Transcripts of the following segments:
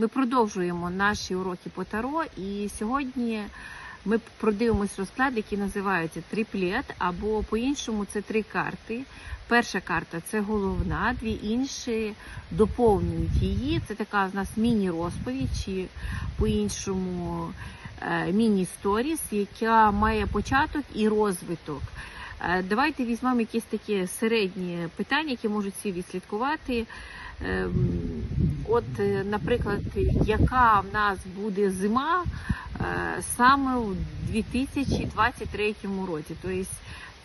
Ми продовжуємо наші уроки по таро, і сьогодні ми продивимось розклад, який називається триплет, або по-іншому це три карти. Перша карта це головна, дві інші доповнюють її. Це така у нас міні-розповідь, чи по-іншому е, міні-сторіс, яка має початок і розвиток. Е, Давайте візьмемо якісь такі середні питання, які можуть всі відслідкувати. Ем, От, е, наприклад, яка в нас буде зима е, саме у 2023 році? Тобто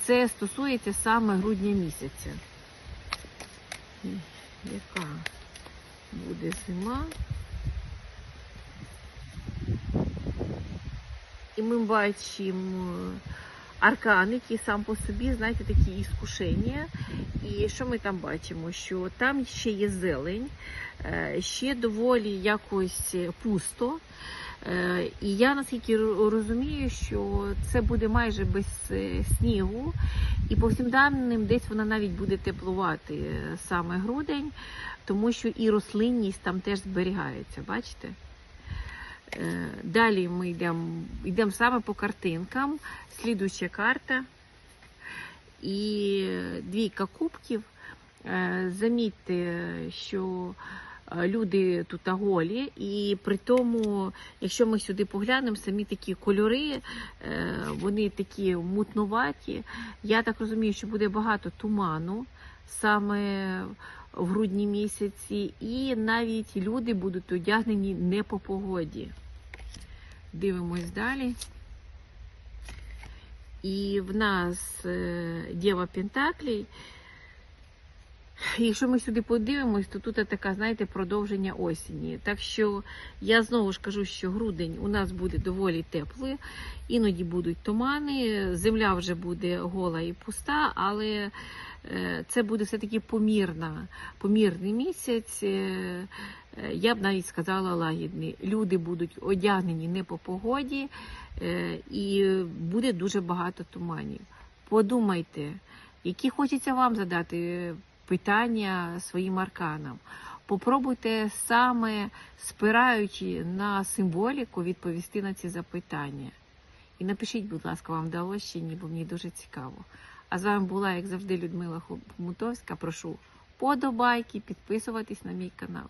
це стосується саме грудня місяця. Яка буде зима? І ми бачимо аркан, який сам по собі, знаєте, такі іскушення. І що ми там бачимо? Що там ще є зелень, е, ще доволі якось пусто. Е, І я наскільки розумію, що це буде майже без е, снігу, і по всім даним десь вона навіть буде теплувати саме грудень, тому що і рослинність там теж зберігається. Бачите? Е, Далі ми йдемо йдемо саме по картинкам. Слідуюча карта і двійка кубків. Е, Замітьте, що е, люди тут голі, і при тому, якщо ми сюди поглянемо, самі такі кольори, вони такі мутнуваті. Я так розумію, що буде багато туману саме в грудні місяці, і навіть люди будуть одягнені не по погоді. Дивимось далі. І в нас Діва Дєва Пентаклей. Якщо ми сюди подивимось, то тут така, знаєте, продовження осені. Так що я знову ж кажу, що грудень у нас буде доволі теплий, іноді будуть тумани, земля вже буде гола і пуста, але е, це буде все-таки помірний місяць. е, Я б навіть сказала лагідний. Люди будуть одягнені не по погоді, е, і буде дуже багато туманів. Подумайте, які хочеться вам задати питання своїм арканам. Попробуйте саме спираючи на символіку відповісти на ці запитання. І напишіть, будь ласка, вам вдалося чи ні, бо мені дуже цікаво. А з вами була, як завжди, Людмила Хомутовська. Прошу подобайки, підписуватись на мій канал.